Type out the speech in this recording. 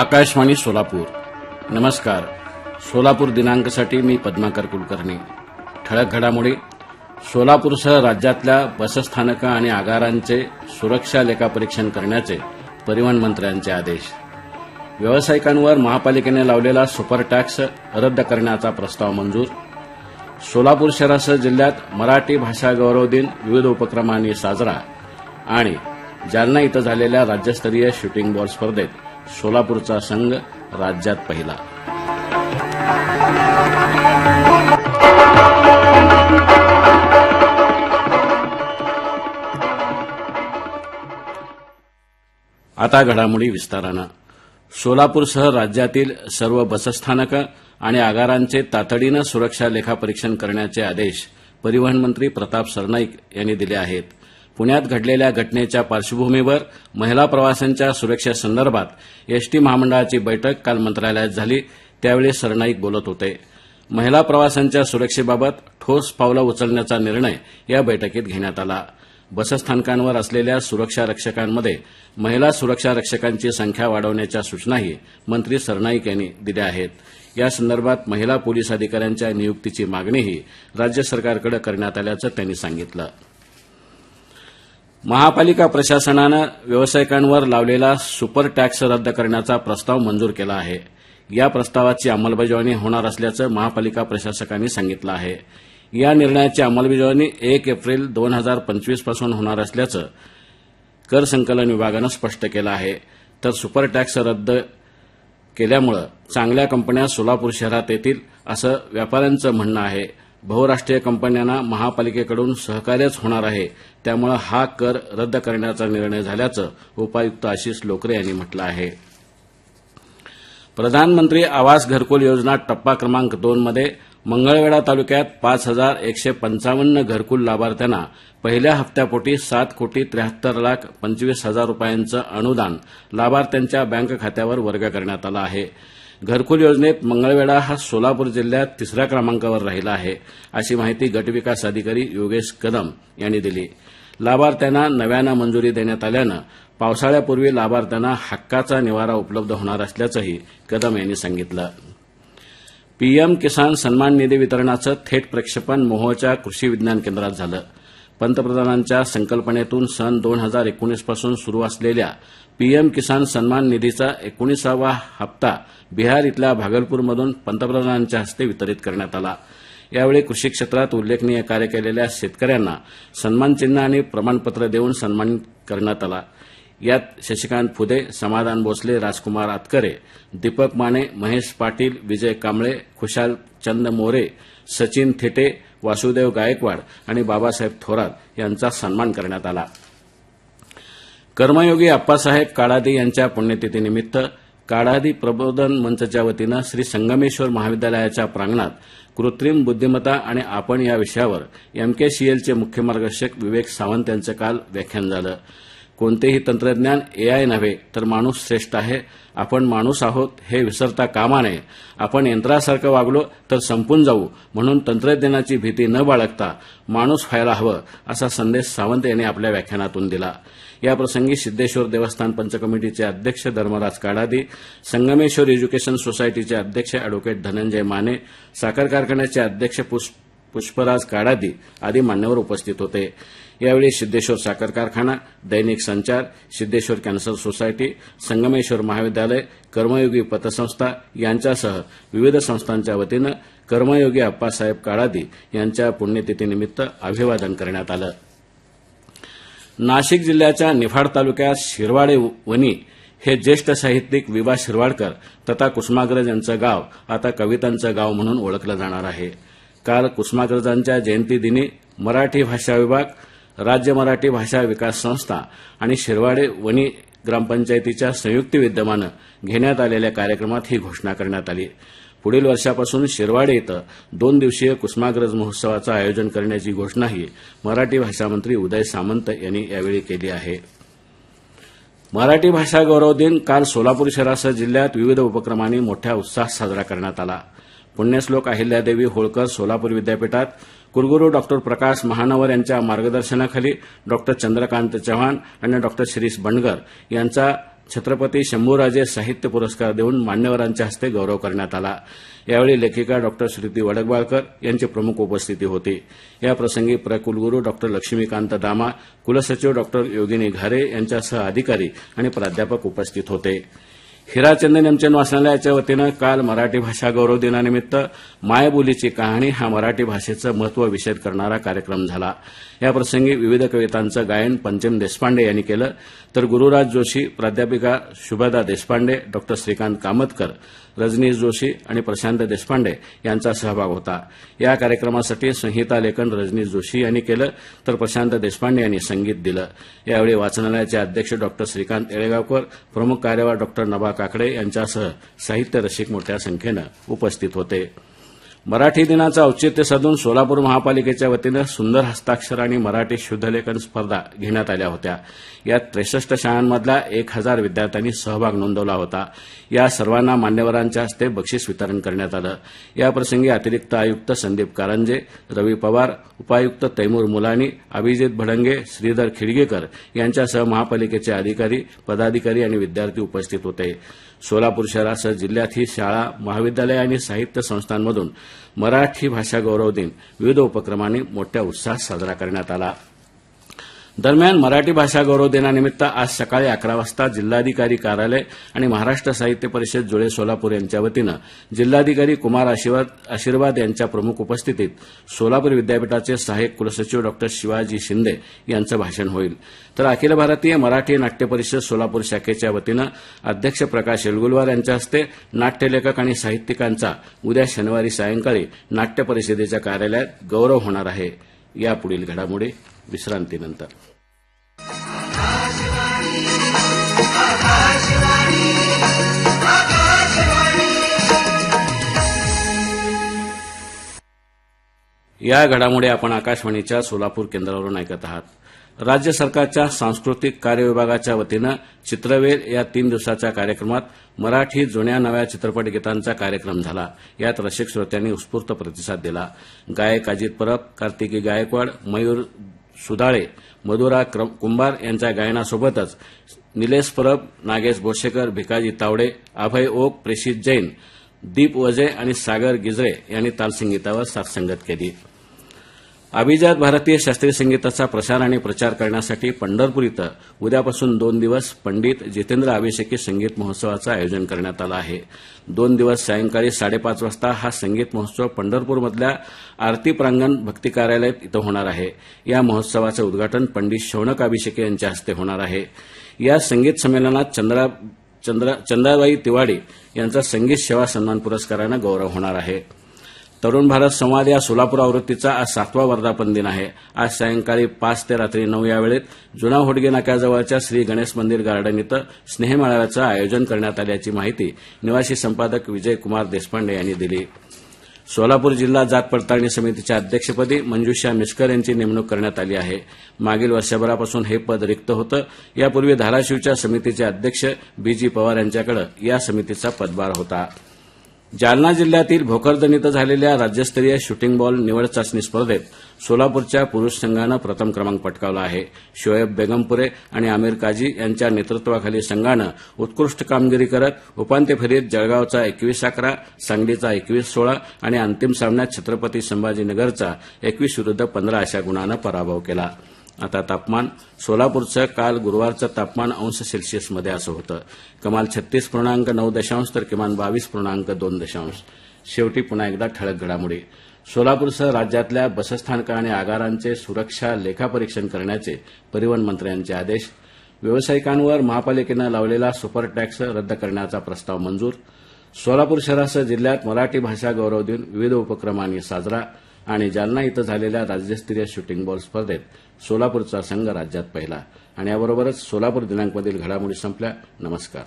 आकाशवाणी सोलापूर. नमस्कार. सोलापूर दिनांकसाठी मी पद्माकर कुलकर्णी. ठळक घडामोडी. सोलापूरसह राज्यातल्या बसस्थानकं आणि आगारांचे सुरक्षा लेखापरीक्षण करण्याचे परिवहन मंत्र्यांचे आदेश. व्यावसायिकांवर महापालिकेने लावलेला सुपर टॅक्स रद्द करण्याचा प्रस्ताव मंजूर. सोलापूर शहरासह जिल्ह्यात मराठी भाषा गौरव दिन विविध उपक्रमांनी साजरा आणि जालना इथं झालेल्या राज्यस्तरीय शूटिंग बॉल स्पर्धेत सोलापूरचा संघ राज्यात पहिला. आता घडामोडी विस्तारानं. सोलापूरसह राज्यातील सर्व बसस्थानकं आणि आगारांचे तातडीनं सुरक्षा लेखापरीक्षण करण्याचे आदेश परिवहन मंत्री प्रताप सरनाईक यांनी दिले आहेत. पुण्यात घडलेल्या घटनेच्या पार्श्वभूमीवर महिला प्रवाशांच्या सुरक्षेसंदर्भात एसटी महामंडळाची बैठक काल मंत्रालयात झाली. त्यावेळी सरनाईक बोलत होते. महिला प्रवाशांच्या सुरक्षेबाबत ठोस पावलं उचलण्याचा निर्णय या बैठकीत घेण्यात आला. बसस्थानकांवर असलेल्या सुरक्षा रक्षकांमध्ये महिला सुरक्षा रक्षकांची संख्या वाढवण्याच्या सूचनाही मंत्री सरनाईक यांनी दिल्या आहेत. यासंदर्भात महिला पोलीस अधिकाऱ्यांच्या नियुक्तीची मागणीही राज्य सरकारकडे करण्यात आल्याचं त्यांनी सांगितलं. महापालिका प्रशासनानं व्यावसायिकांवर लावलेला सुपर टॅक्स रद्द करण्याचा प्रस्ताव मंजूर केला आहे. या प्रस्तावाची अंमलबजावणी होणार असल्याचं महापालिका प्रशासकांनी सांगितलं आहे. या निर्णयाची अंमलबजावणी एक एप्रिल दोन हजार पंचवीसपासून होणार असल्याचं कर संकलन विभागानं स्पष्ट केलं आहे. तर सुपर टॅक्स रद्द केल्यामुळे चांगल्या कंपन्या सोलापूर शहरात येतील असं व्यापाऱ्यांचं म्हणणं आहे. बहुराष्ट्रीय कंपन्यांना महापालिकेकडून सहकार्यच होणार आहे. त्यामुळे हा कर रद्द करण्याचा निर्णय झाल्याचं उपायुक्त आशिष लोकरे यांनी म्हटलं आहे. प्रधानमंत्री आवास घरकुल योजना टप्पा क्रमांक दोनमध्ये मंगळवेढा तालुक्यात पाच हजार एकशे पंचावन्न घरकुल लाभार्थ्यांना पहिल्या हप्त्यापोटी सात कोटी त्र्याहत्तर लाख पंचवीस हजार रुपयांचं अनुदान लाभार्थ्यांच्या बँक खात्यावर वर्ग करण्यात आलं आहे. घरकुल योजनेत मंगळवेढा हा सोलापूर जिल्ह्यात तिसऱ्या क्रमांकावर राहिला आहे अशी माहिती गटविकास अधिकारी योगेश कदम यांनी दिली. लाभार्थ्यांना नव्यानं मंजुरी देण्यात आल्यानं पावसाळ्यापूर्वी लाभार्थ्यांना हक्काचा निवारा उपलब्ध होणार असल्याचंही कदम यांनी सांगितलं. पीएम किसान सन्मान निधी वितरणाचं थेट प्रक्षेपण मोहोळच्या कृषी विज्ञान केंद्रात झालं. पंतप्रधानांच्या संकल्पनेतून सन दोन हजार एकोणीसपासून सुरू असलेल्या पीएम किसान सन्मान निधीचा एकोणीसावा हप्ता बिहार इथल्या भागलपूरमधून पंतप्रधानांच्या हस्ते वितरित करण्यात आला. यावेळी कृषी क्षेत्रात उल्लेखनीय कार्य केलेल्या शेतकऱ्यांना सन्मानचिन्ह आणि प्रमाणपत्र देऊन सन्मानित करण्यात आला. यात शशिकांत फुदे समाधान भोसले राजकुमार आतकरे दीपक माने महेश पाटील विजय कांबळे खुशाल चंद मोरे सचिन थिटे वासुदेव गायकवाड आणि बाबासाहेब थोरात यांचा सन्मान करण्यात आला. कर्मयोगी अप्पासाहेब काळादी यांच्या पुण्यतिथीनिमित्त काळादी प्रबोधन मंचच्या वतीनं श्री संगमेश्वर महाविद्यालयाच्या प्रांगणात कृत्रिम बुद्धिमत्ता आणि आपण या विषयावर एमकेसीएलचे मुख्य मार्गदर्शक विवेक सावंत यांचं काल व्याख्यान झालं. कोणतेही तंत्रज्ञान एआय नव्हे तर माणूस श्रेष्ठ आहे. आपण माणूस आहोत हे विसरता कामा नये. आपण यंत्रासारखं वागलो तर संपून जाऊ. म्हणून तंत्रज्ञानाची भीती न बाळगता माणूस व्हायला हवं असा संदेश सावंत यांनी आपल्या व्याख्यानातून दिला. याप्रसंगी सिद्धेश्वर देवस्थान पंचकमिटीचे अध्यक्ष धर्मराज काडादी संगमेश्वर एज्युकेशन सोसायटीचे अध्यक्ष अॅडव्होकेट धनंजय माने साखर कारखान्याचे अध्यक्ष पुष्पराज काडादी आदी मान्यवर उपस्थित होते. यावेळी सिद्धेश्वर साखर कारखाना दैनिक संचार सिद्धेश्वर कॅन्सर सोसायटी संगमेश्वर महाविद्यालय कर्मयोगी पतसंस्था यांच्यासह विविध संस्थांच्या वतीनं कर्मयोगी अप्पासाहेब काळादी यांच्या पुण्यतिथीनिमित्त अभिवादन करण्यात आलं. नाशिक जिल्ह्याच्या निफाड तालुक्यात शिरवाडे वनी हे ज्येष्ठ साहित्यिक विभा शिरवाडकर तथा कुसुमाग्रज यांचं गाव आता कवितांचं गाव म्हणून ओळखलं जाणार आहे. काल कुसुमाग्रजांच्या जयंतीदिनी मराठी भाषा विभाग राज्य मराठी भाषा विकास संस्था आणि शिरवाडे वनी ग्रामपंचायतीच्या संयुक्त विद्यमानं घेण्यात आलेल्या कार्यक्रमात ही घोषणा करण्यात आली. पुढील वर्षापासून शिरवाडे इथं दोन दिवसीय कुसुमाग्रज महोत्सवाचं आयोजन करण्याची घोषणाही मराठी भाषा मंत्री उदय सामंत यांनी यावेळी केली आहे. मराठी भाषा गौरव दिन काल सोलापूर शहरासह जिल्ह्यात विविध उपक्रमांनी मोठ्या उत्साहात साजरा करण्यात आला. पुण्यश्लोक अहिल्यादेवी होळकर सोलापूर विद्यापीठात कुलगुरू डॉक्टर प्रकाश महानवर यांच्या मार्गदर्शनाखाली डॉक्टर चंद्रकांत चव्हाण आणि डॉक्टर शिरीष बंडगर यांचा छत्रपती शंभूराजे साहित्य पुरस्कार देऊन मान्यवरांच्या हस्ते गौरव करण्यात आला. यावेळी लेखिका डॉक्टर श्रुती वडकबाळकर यांची प्रमुख उपस्थिती होती. या प्रसंगी प्रकुलगुरू डॉक्टर लक्ष्मीकांत दामा कुलसचिव डॉक्टर योगिनी घारे यांच्यासह अधिकारी आणि प्राध्यापक उपस्थित होते. हिराचंदन नेमचंद वाचनालयाच्या वतीनं काल मराठी भाषा गौरव दिनानिमित्त मायबोलीची कहाणी हा मराठी भाषेचं महत्त्व विषद करणारा कार्यक्रम झाला. याप्रसंगी विविध कवितांचं गायन पंचम देशपांडे यांनी केलं. तर गुरुराज जोशी प्राध्यापिका शुभदा देशपांडे डॉक्टर श्रीकांत कामतकर रजनीश जोशी आणि प्रशांत देशपांडे यांचा सहभाग होता. या कार्यक्रमासाठी संहिता लेखन रजनीश जोशी यांनी केलं तर प्रशांत देशपांडे यांनी संगीत दिलं. यावेळी वाचनालयाचे अध्यक्ष डॉक्टर श्रीकांत येळेगावकर प्रमुख कार्यवाह डॉक्टर नभा काकडे यांच्यासह साहित्य रसिक मोठ्या संख्येनं उपस्थित होते. मराठी दिनाचं औचित्य साधून सोलापूर महापालिकेच्या वतीनं सुंदर हस्ताक्षर आणि मराठी शुद्धलेखन स्पर्धा घेण्यात आल्या होत्या. यात त्रेसष्ट शाळांमधल्या एक हजार विद्यार्थ्यांनी सहभाग नोंदवला होता. या सर्वांना मान्यवरांच्या हस्ते बक्षीस वितरण करण्यात आलं. याप्रसंगी अतिरिक्त आयुक्त संदीप कारंजे रवी पवार उपायुक्त तैमूर मुलानी अभिजित भडंगे श्रीधर खिडगेकर यांच्यासह महापालिकेचे अधिकारी पदाधिकारी आणि विद्यार्थी उपस्थित होते. सोलापूर शहरासह जिल्ह्यात ही शाळा महाविद्यालय आणि साहित्य संस्थांमधून मराठी भाषा गौरव दिन विविध उपक्रमांनी मोठ्या उत्साहात साजरा करण्यात आला. दरम्यान मराठी भाषा गौरव दिनानिमित्त आज सकाळी अकरा वाजता जिल्हाधिकारी कार्यालय आणि महाराष्ट्र साहित्य परिषद जुळे सोलापूर यांच्या वतीनं जिल्हाधिकारी कुमार आशीर्वाद आशीर्वाद यांच्या प्रमुख उपस्थितीत सोलापूर विद्यापीठाचे सहाय्यक कुलसचिव डॉक्टर शिवाजी शिंदे यांचं भाषण होईल. तर अखिल भारतीय मराठी नाट्य परिषद सोलापूर शाखेच्या वतीनं अध्यक्ष प्रकाश येलगुलवार यांच्या हस्ते नाट्यलेखक आणि साहित्यिकांचा उद्या शनिवारी सायंकाळी नाट्य परिषदेच्या कार्यालयात गौरव होणार आहे. यापुढील घडामोडी विश्रांतीनंतर. या घडामोडी आपण आकाशवाणीच्या सोलापूर केंद्रावरून ऐकत आहात. राज्य सरकारच्या सांस्कृतिक कार्य विभागाच्या वतीनं चित्रवेर या तीन दिवसाच्या कार्यक्रमात मराठी जुन्या नव्या चित्रपट गीतांचा कार्यक्रम झाला. यात रसिक श्रोत्यांनी उत्स्फूर्त प्रतिसाद दिला. गायक अजित परब कार्तिकी गायकवाड मयूर सुदाळे मधुरा क्रम- कुंभार यांच्या गायनासोबतच निलेश परब नागेश भोसेकर भिकाजी तावडे अभय ओक प्रेषित जैन दीप वजे आणि सागर गिजरे यांनी तालसंगीतावर साथसंगत केली. अभिजात भारतीय शास्त्रीय संगीताचा प्रसार आणि प्रचार करण्यासाठी पंढरपूर इथं उद्यापासून दोन दिवस पंडित जितेंद्र अभिषेकी संगीत महोत्सवाचं आयोजन करण्यात आलं आहे. दोन दिवस सायंकाळी साडेपाच वाजता हा संगीत महोत्सव पंढरपूरमधल्या आरती प्रांगण भक्ती कार्यालयात इथं होणार आहे. या महोत्सवाचं उद्घाटन पंडित शौनक अभिषेकी यांच्या हस्ते होणार आहे. या संगीत संमेलनात चंद्रा चंद्रा चंद्राबाई तिवाडी यांचा संगीत सेवा सन्मान पुरस्कारानं गौरव होणार आहे. तरुण भारत संवाद या सोलापूर आवृत्तीचा आज सातवा वर्धापन दिन आहे. आज सायंकाळी पाच ते रात्री नऊ या वेळेत जुना होडगे नाक्याजवळच्या श्री गणेश मंदिर गार्डन इथं स्नेहमेळाव्याचं आयोजन करण्यात आल्याची माहिती निवासी संपादक विजय कुमार देशपांडे यांनी दिली. सोलापूर जिल्हा जात पडताळणी समितीच्या अध्यक्षपदी मंजुषा मिस्कर यांची नेमणूक करण्यात आली आहे. मागील वर्षभरापासून हे पद रिक्त होतं. यापूर्वी धाराशिवच्या समितीचे अध्यक्ष बी जी पवार यांच्याकडे या समितीचा पदभार होता. जालना जिल्ह्यातील भोकरदन इथं झालेल्या राज्यस्तरीय शूटिंग बॉल निवड चाचणी स्पर्धेत सोलापूरच्या पुरुष संघानं प्रथम क्रमांक पटकावला आहे. शोएब बेगमपुरे आणि आमिर काजी यांच्या नेतृत्वाखाली संघानं उत्कृष्ट कामगिरी करत उपांत्य फेरीत जळगावचा एकवीस अकरा सांगलीचा एकवीस सोळा आणि अंतिम सामन्यात छत्रपती संभाजीनगरचा एकवीस विरुद्ध पंधरा अशा गुणानं पराभव केला. आता तापमान सोलापूरचं काल गुरुवारचं तापमान अंश सेल्सिअसमध्ये असं होतं. कमाल छत्तीस पूर्णांक नऊ दशांश तर किमान बावीस पूर्णांक दोन दशांश. शेवटी पुन्हा एकदा ठळक घडामोडी. सोलापूरसह राज्यातल्या बसस्थानकं आणि आगारांचे सुरक्षा लेखापरीक्षण करण्याचे परिवहन मंत्र्यांचे आदेश. व्यावसायिकांवर महापालिकेनं लावलेला सुपर टॅक्स रद्द करण्याचा प्रस्ताव मंजूर. सोलापूर शहरासह जिल्ह्यात मराठी भाषा गौरव दिन विविध उपक्रमांनी साजरा. आणि जालना इथं झालेल्या राज्यस्तरीय शूटिंग बॉल स्पर्धेत सोलापूरचा संघ राज्यात पहिला. आणि याबरोबरच सोलापूर दिनांकमधील घडामोडी संपल्या. नमस्कार.